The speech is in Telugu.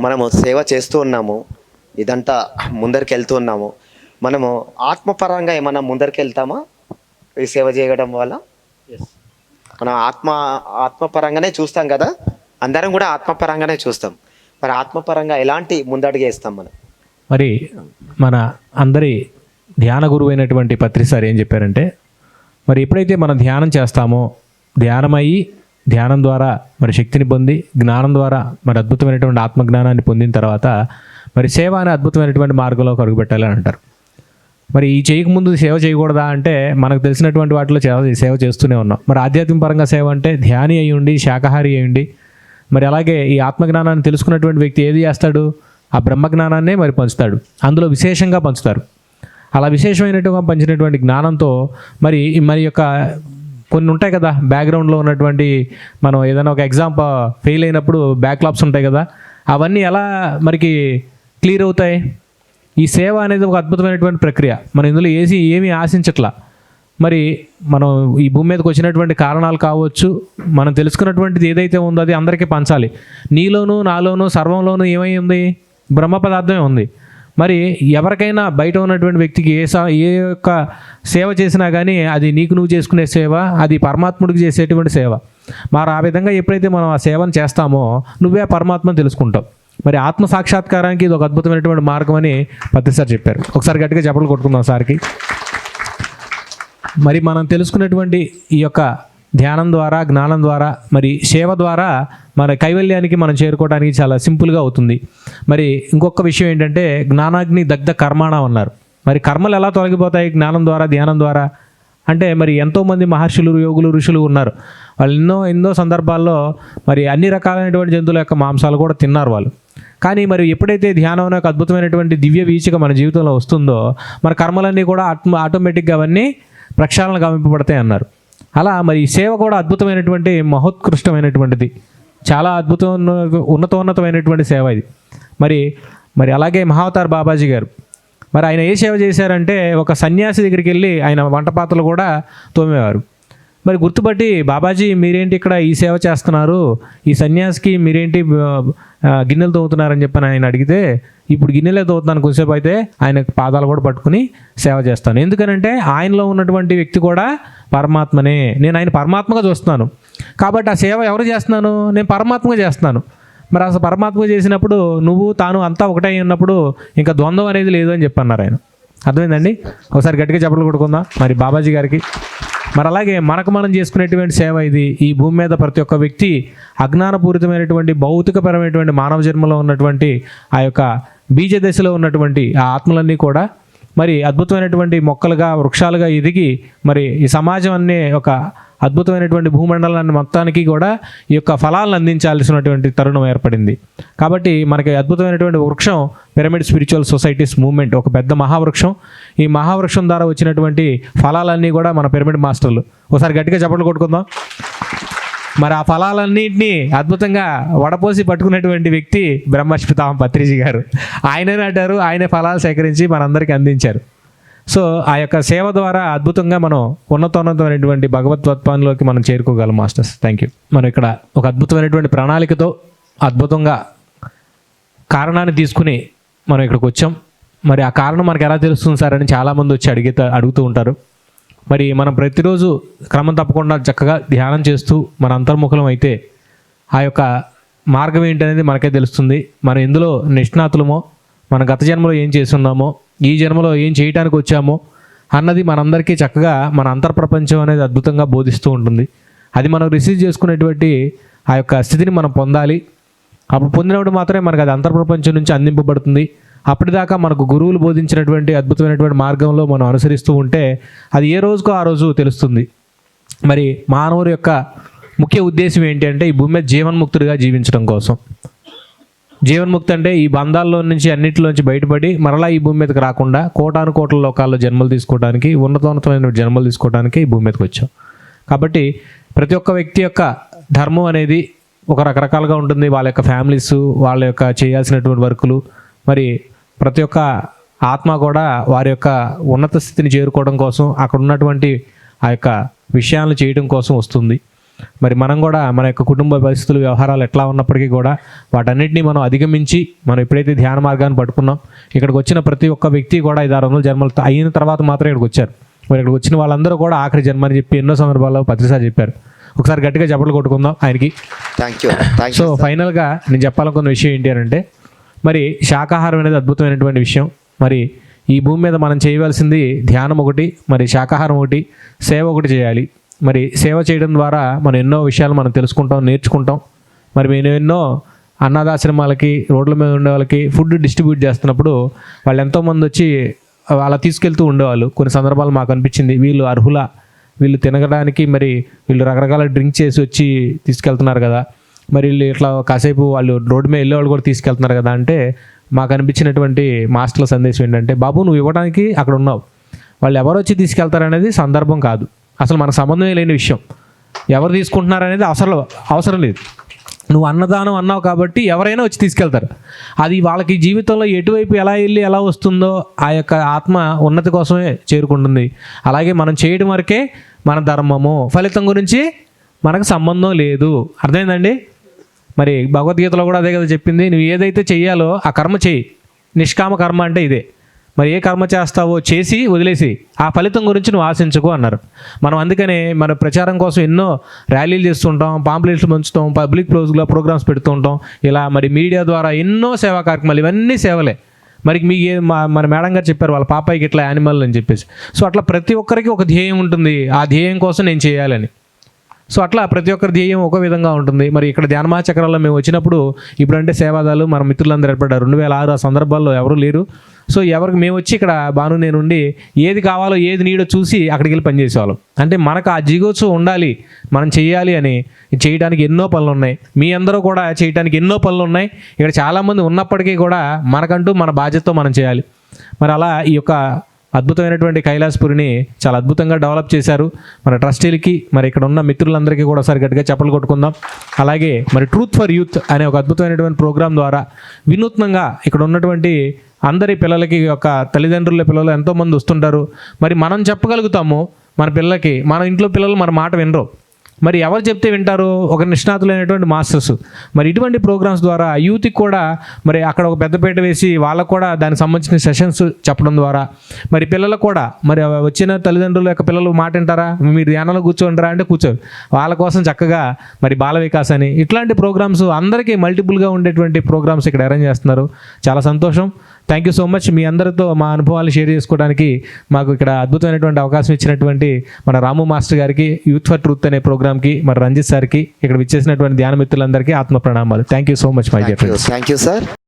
మనము సేవ చేస్తూ ఉన్నాము ఇదంతా ముందరికి వెళ్తూ ఉన్నాము. మనము ఆత్మపరంగా ఏమన్నా ముందరికి వెళ్తామా ఈ సేవ చేయడం వల్ల? మనం ఆత్మ ఆత్మపరంగానే చూస్తాం కదా? అందరం కూడా ఆత్మపరంగానే చూస్తాం. మరి ఆత్మపరంగా ఎలాంటి ముందడుగు వేస్తాం మనం? మరి మన అందరి ధ్యాన గురువు అయినటువంటి పత్రి సార్ ఏం చెప్పారంటే మరి ఎప్పుడైతే మనం ధ్యానం చేస్తామో ధ్యానం అయ్యి ధ్యానం ద్వారా మరి శక్తిని పొంది జ్ఞానం ద్వారా మరి అద్భుతమైనటువంటి ఆత్మజ్ఞానాన్ని పొందిన తర్వాత మరి సేవ అనే అద్భుతమైనటువంటి మార్గంలో కరుగుపెట్టాలి పెట్టాలని అంటారు. మరి ఈ చేయకముందు సేవ చేయకూడదా అంటే మనకు తెలిసినటువంటి వాటిలో సేవ సేవ చేస్తూనే ఉన్నాం. మరి ఆధ్యాత్మిక పరంగా సేవ అంటే ధ్యాని అయ్యుండి శాకాహారి అయ్యుండి మరి అలాగే ఈ ఆత్మజ్ఞానాన్ని తెలుసుకున్నటువంటి వ్యక్తి ఏది చేస్తాడు? ఆ బ్రహ్మజ్ఞానాన్నే మరి పంచుతాడు. అందులో విశేషంగా పంచుతారు. అలా విశేషమైనట్టుగా పంచినటువంటి జ్ఞానంతో మరి మరి యొక్క కొన్ని ఉంటాయి కదా బ్యాక్గ్రౌండ్లో ఉన్నటువంటి మనం ఏదైనా ఒక ఎగ్జామ్ ఫెయిల్ అయినప్పుడు బ్యాక్లాప్స్ ఉంటాయి కదా అవన్నీ ఎలా మరికి క్లియర్ అవుతాయి? ఈ సేవ అనేది ఒక అద్భుతమైనటువంటి ప్రక్రియ. మనం ఇందులో ఏసి ఏమీ ఆశించట్లా. మరి మనం ఈ భూమి మీదకి వచ్చినటువంటి కారణాలు కావచ్చు మనం తెలుసుకున్నటువంటిది ఏదైతే ఉందో అది అందరికీ పంచాలి. నీలోనూ నాలోనూ సర్వంలోనూ ఏమై ఉంది? బ్రహ్మ పదార్థమే ఉంది. మరి ఎవరికైనా బయట ఉన్నటువంటి వ్యక్తికి ఏ సా ఏ యొక్క సేవ చేసినా కానీ అది నీకు నువ్వు చేసుకునే సేవ అది పరమాత్ముడికి చేసేటువంటి సేవ. మరి ఆ విధంగా ఎప్పుడైతే మనం ఆ సేవను చేస్తామో నువ్వే పరమాత్మను తెలుసుకుంటావు. మరి ఆత్మ సాక్షాత్కారానికి ఇది ఒక అద్భుతమైనటువంటి మార్గం అని సార్ చెప్పారు. ఒకసారి గట్టిగా చెప్పలు కొట్టుకుందాం సార్కి. మరి మనం తెలుసుకున్నటువంటి ఈ యొక్క ధ్యానం ద్వారా జ్ఞానం ద్వారా మరి సేవ ద్వారా మన కైవల్యానికి మనం చేరుకోవడానికి చాలా సింపుల్గా అవుతుంది. మరి ఇంకొక విషయం ఏంటంటే జ్ఞానాగ్ని దగ్ధ కర్మాణ అన్నారు. మరి కర్మలు ఎలా తొలగిపోతాయి? జ్ఞానం ద్వారా ధ్యానం ద్వారా? అంటే మరి ఎంతోమంది మహర్షులు యోగులు ఋషులు ఉన్నారు. వాళ్ళు ఎన్నో ఎన్నో సందర్భాల్లో మరి అన్ని రకాలైనటువంటి జంతువుల యొక్క మాంసాలు కూడా తిన్నారు వాళ్ళు. కానీ మరి ఎప్పుడైతే ధ్యానం అనే ఒక అద్భుతమైనటువంటి దివ్య వీచిక మన జీవితంలో వస్తుందో మన కర్మలన్నీ కూడా ఆటో ఆటోమేటిక్గా అవన్నీ ప్రక్షాళన గమనింపబడతాయి అన్నారు. అలా మరి సేవ కూడా అద్భుతమైనటువంటి మహోత్కృష్టమైనటువంటిది. చాలా అద్భుతం ఉన్నతోన్నతమైనటువంటి సేవ ఇది. మరి మరి అలాగే మహావతార్ బాబాజీ గారు. మరి ఆయన ఏ సేవ చేశారంటే ఒక సన్యాసి దగ్గరికి వెళ్ళి ఆయన వంట పాత్రలు కూడా తోమేవారు. మరి గుర్తుపట్టి బాబాజీ మీరేంటి ఇక్కడ ఈ సేవ చేస్తున్నారు? ఈ సన్యాసికి మీరేంటి గిన్నెలు తోముతున్నారని చెప్పని ఆయన అడిగితే ఇప్పుడు గిన్నెలే తోగుతున్నాను కొంచెంసేపు అయితే ఆయన పాదాలు కూడా పట్టుకుని సేవ చేస్తాను. ఎందుకనంటే ఆయనలో ఉన్నటువంటి వ్యక్తి కూడా పరమాత్మనే. నేను ఆయన పరమాత్మగా చూస్తున్నాను. కాబట్టి ఆ సేవ ఎవరు చేస్తున్నాను? నేను పరమాత్మగా చేస్తున్నాను. మరి అసలు పరమాత్మ చేసినప్పుడు నువ్వు తాను అంతా ఒకటే ఉన్నప్పుడు ఇంకా ద్వంద్వం అనేది లేదు అని చెప్పన్నారు ఆయన. అర్థమైందండి? ఒకసారి గట్టిగా చెప్పలు కొడుకుందాం మరి బాబాజీ గారికి. మరి అలాగే మనకు మనం చేసుకునేటువంటి సేవ ఇది. ఈ భూమి మీద ప్రతి ఒక్క వ్యక్తి అజ్ఞానపూరితమైనటువంటి భౌతికపరమైనటువంటి మానవ జన్మలో ఉన్నటువంటి ఆ యొక్క బీజ దశలో ఉన్నటువంటి ఆ ఆత్మలన్నీ కూడా మరి అద్భుతమైనటువంటి మొక్కలుగా వృక్షాలుగా ఎదిగి మరి ఈ సమాజం అనే ఒక అద్భుతమైనటువంటి భూమండలాన్ని మొత్తానికి కూడా ఈ యొక్క ఫలాలను అందించాల్సినటువంటి తరుణం ఏర్పడింది. కాబట్టి మనకి అద్భుతమైనటువంటి వృక్షం పిరమిడ్ స్పిరిచువల్ సొసైటీస్ మూవ్మెంట్ ఒక పెద్ద మహావృక్షం. ఈ మహావృక్షం ద్వారా వచ్చినటువంటి ఫలాలన్నీ కూడా మన పిరమిడ్ మాస్టర్లు ఒకసారి గట్టిగా చప్పట్లు కొట్టుకుందాం. మరి ఆ ఫలాలన్నింటినీ అద్భుతంగా వడపోసి పట్టుకున్నటువంటి వ్యక్తి బ్రహ్మస్పితాం పత్రిజీ గారు. ఆయనే నాటారు ఆయనే ఫలాలు సేకరించి మనందరికీ అందించారు. సో ఆ యొక్క సేవ ద్వారా అద్భుతంగా మనం ఉన్నతోన్నతమైనటువంటి భగవత్వత్వంలోకి మనం చేరుకోగలం మాస్టర్స్. థ్యాంక్ యూ మనం ఇక్కడ ఒక అద్భుతమైనటువంటి ప్రణాళికతో అద్భుతంగా కారణాన్ని తీసుకుని మనం ఇక్కడికి వచ్చాం. మరి ఆ కారణం మనకు ఎలా తెలుస్తుంది సార్ అని చాలామంది వచ్చి అడిగితే అడుగుతూ ఉంటారు. మరి మనం ప్రతిరోజు క్రమం తప్పకుండా చక్కగా ధ్యానం చేస్తూ మన అంతర్ముఖలం అయితే ఆ యొక్క మార్గం ఏంటనేది మనకే తెలుస్తుంది. మనం ఎందులో నిష్ణాతులమో మన గత జన్మలో ఏం చేస్తున్నామో ఈ జన్మలో ఏం చేయటానికి వచ్చామో అన్నది మనందరికీ చక్కగా మన అంతర్ప్రపంచం అనేది అద్భుతంగా బోధిస్తూ ఉంటుంది. అది మనం రిసీవ్ చేసుకునేటువంటి ఆ యొక్క స్థితిని మనం పొందాలి. అప్పుడు పొందినప్పుడు మాత్రమే మనకు అది అంతర్ప్రపంచం నుంచి అందింపబడుతుంది. అప్పటిదాకా మనకు గురువులు బోధించినటువంటి అద్భుతమైనటువంటి మార్గంలో మనం అనుసరిస్తూ ఉంటే అది ఏ రోజుకో ఆ రోజు తెలుస్తుంది. మరి మానవుడి యొక్క ముఖ్య ఉద్దేశం ఏంటి అంటే ఈ భూమి మీద జీవన్ముక్తుడిగా జీవించడం కోసం. జీవన్ముక్తి అంటే ఈ బంధాల్లో నుంచి అన్నిటిలోంచి బయటపడి మరలా ఈ భూమి మీదకి రాకుండా కోటాను కోట్ల లోకాల్లో జన్మలు తీసుకోవడానికి ఉన్నతోన్నతమైన జన్మలు తీసుకోవడానికి ఈ భూమి మీదకి వచ్చాం. కాబట్టి ప్రతి ఒక్క వ్యక్తి యొక్క ధర్మం అనేది ఒక రకరకాలుగా ఉంటుంది. వాళ్ళ యొక్క ఫ్యామిలీస్ వాళ్ళ యొక్క చేయాల్సినటువంటి వర్కులు. మరి ప్రతి ఒక్క ఆత్మ కూడా వారి యొక్క ఉన్నత స్థితిని చేరుకోవడం కోసం అక్కడ ఉన్నటువంటి ఆ యొక్క విషయాలను చేయడం కోసం వస్తుంది. మరి మనం కూడా మన యొక్క కుటుంబ పరిస్థితులు వ్యవహారాలు ఎట్లా ఉన్నప్పటికీ కూడా వాటన్నిటిని మనం అధిగమించి మనం ఎప్పుడైతే ధ్యాన మార్గాన్ని పట్టుకున్నాం ఇక్కడికి వచ్చిన ప్రతి ఒక్క వ్యక్తి కూడా ఐదు ఆరు వందల జన్మలు అయిన తర్వాత మాత్రం ఇక్కడికి వచ్చారు. మరి ఇక్కడికి వచ్చిన వాళ్ళందరూ కూడా ఆఖరి జన్మ అని చెప్పి ఎన్నో సందర్భాల్లో పత్రిసారి చెప్పారు. ఒకసారి గట్టిగా చెప్పలు కొట్టుకుందాం ఆయనకి. థ్యాంక్ యూ సో ఫైనల్గా నేను చెప్పాలనుకున్న విషయం ఏంటి అని అంటే మరి శాకాహారం అనేది అద్భుతమైనటువంటి విషయం. మరి ఈ భూమి మీద మనం చేయవలసింది ధ్యానం ఒకటి మరి శాకాహారం ఒకటి సేవ ఒకటి చేయాలి. మరి సేవ చేయడం ద్వారా మనం ఎన్నో విషయాలు మనం తెలుసుకుంటాం నేర్చుకుంటాం. మరి మేము ఎన్నో అనాథాశ్రమాలకి రోడ్ల మీద ఉండే వాళ్ళకి ఫుడ్ డిస్ట్రిబ్యూట్ చేస్తున్నప్పుడు వాళ్ళు ఎంతోమంది వచ్చి అలా తీసుకెళ్తూ ఉండేవాళ్ళు. కొన్ని సందర్భాలు మాకు అనిపించింది. వీళ్ళు అర్హుల? వీళ్ళు తినగడానికి మరి వీళ్ళు రకరకాల డ్రింక్ చేసి వచ్చి తీసుకెళ్తున్నారు కదా. మరి వీళ్ళు ఇట్లా కాసేపు వాళ్ళు రోడ్డు మీద వెళ్ళేవాళ్ళు కూడా తీసుకెళ్తున్నారు కదా అంటే మాకు అనిపించినటువంటి మాస్టర్ల సందేశం ఏంటంటే బాబు నువ్వు ఇవ్వడానికి అక్కడ ఉన్నావు. వాళ్ళు ఎవరు వచ్చి తీసుకెళ్తారనేది సందర్భం కాదు. అసలు మనకు సంబంధమే లేని విషయం. ఎవరు తీసుకుంటున్నారనేది అవసరం అవసరం లేదు. నువ్వు అన్నదానం అన్నావు కాబట్టి ఎవరైనా వచ్చి తీసుకెళ్తారు. అది వాళ్ళకి జీవితంలో ఎటువైపు ఎలా వెళ్ళి ఎలా వస్తుందో ఆ యొక్క ఆత్మ ఉన్నతి కోసమే చేరుకుంటుంది. అలాగే మనం చేయడం వరకే మన ధర్మము. ఫలితం గురించి మనకు సంబంధం లేదు. అర్థమైందండి? మరి భగవద్గీతలో కూడా అదే కదా చెప్పింది. నువ్వు ఏదైతే చెయ్యాలో ఆ కర్మ చేయి నిష్కామ కర్మ అంటే ఇదే. మరి ఏ కర్మ చేస్తావో చేసి వదిలేసి ఆ ఫలితం గురించి నువ్వు ఆశించకు అన్నారు. మనం అందుకనే మన ప్రచారం కోసం ఎన్నో ర్యాలీలు చేస్తుంటాం పాంప్లెట్స్ పంచుతాం పబ్లిక్ ప్రోగ్లో ప్రోగ్రామ్స్ పెడుతుంటాం. ఇలా మరి మీడియా ద్వారా ఎన్నో సేవా కార్యక్రమాలు ఇవన్నీ సేవలే. మరి మీ ఏ మా మన మేడం గారు చెప్పారు వాళ్ళ పాపాయికి ఇట్లా యానిమల్ అని చెప్పేసి. సో అట్లా ప్రతి ఒక్కరికి ఒక ధ్యేయం ఉంటుంది. ఆ ధ్యేయం కోసం నేను చేయాలని. సో అట్లా ప్రతి ఒక్కరి ధ్యేయం ఒక విధంగా ఉంటుంది. మరి ఇక్కడ ధ్యానమా చక్రాల్లో మేము వచ్చినప్పుడు ఇప్పుడంటే సేవాదాలు మన మిత్రులందరూ ఏర్పడ్డారు. రెండు వేల ఆరు ఆ సందర్భాల్లో ఎవరు లేరు. సో ఎవరికి మేము వచ్చి ఇక్కడ బాను నేను ఉండి ఏది కావాలో ఏది నీడో చూసి అక్కడికి వెళ్ళి పనిచేసేవాళ్ళం. అంటే మనకు ఆ జిగోత్సు ఉండాలి మనం చేయాలి అని చేయడానికి ఎన్నో పనులు ఉన్నాయి. మీ అందరూ కూడా చేయడానికి ఎన్నో పనులు ఉన్నాయి. ఇక్కడ చాలామంది ఉన్నప్పటికీ కూడా మనకంటూ మన బాధ్యతతో మనం చేయాలి. మరి అలా ఈ యొక్క అద్భుతమైనటువంటి కైలాసపురిని చాలా అద్భుతంగా డెవలప్ చేశారు. మన ట్రస్టీలకి మరి ఇక్కడ ఉన్న మిత్రులందరికీ కూడా ఒకసారి గట్టిగా చెప్పలు కొట్టుకుందాం. అలాగే మరి ట్రూత్ ఫర్ యూత్ అనే ఒక అద్భుతమైనటువంటి ప్రోగ్రాం ద్వారా వినూత్నంగా ఇక్కడ ఉన్నటువంటి అందరి పిల్లలకి యొక్క తల్లిదండ్రుల పిల్లలు ఎంతోమంది వస్తుంటారు. మరి మనం చెప్పగలుగుతాము మన పిల్లలకి మన ఇంట్లో పిల్లలు మన మాట వినరు. మరి ఎవరు చెప్తే వింటారు? ఒక నిష్ణాతులైనటువంటి మాస్టర్స్. మరి ఇటువంటి ప్రోగ్రామ్స్ ద్వారా యూత్కి కూడా మరి అక్కడ ఒక పెద్దపీట వేసి వాళ్ళకు కూడా దానికి సంబంధించిన సెషన్స్ చెప్పడం ద్వారా మరి పిల్లలకు కూడా మరి వచ్చిన తల్లిదండ్రుల యొక్క పిల్లలు మాట వింటారా? మీరు ధ్యానంలో కూర్చోంటారా అంటే కూర్చోరు. వాళ్ళ కోసం చక్కగా మరి బాల వికాస్ అని ఇట్లాంటి ప్రోగ్రామ్స్ అందరికీ మల్టిపుల్గా ఉండేటువంటి ప్రోగ్రామ్స్ ఇక్కడ అరేంజ్ చేస్తున్నారు. చాలా సంతోషం. థ్యాంక్ యూ సో మచ్ మీ అందరితో మా అనుభవాలు షేర్ చేసుకోవడానికి మాకు ఇక్కడ అద్భుతమైనటువంటి అవకాశం ఇచ్చినటువంటి మన రాము మాస్టర్ గారికి యూత్ ఫర్ ట్రూత్ అనే ప్రోగ్రామ్కి మరి రంజిత్ సార్కి ఇక్కడ విచ్చేసినటువంటి ధ్యాన మిత్రులందరికీ ఆత్మ ప్రణామాలు thank you so much my dear thank you sir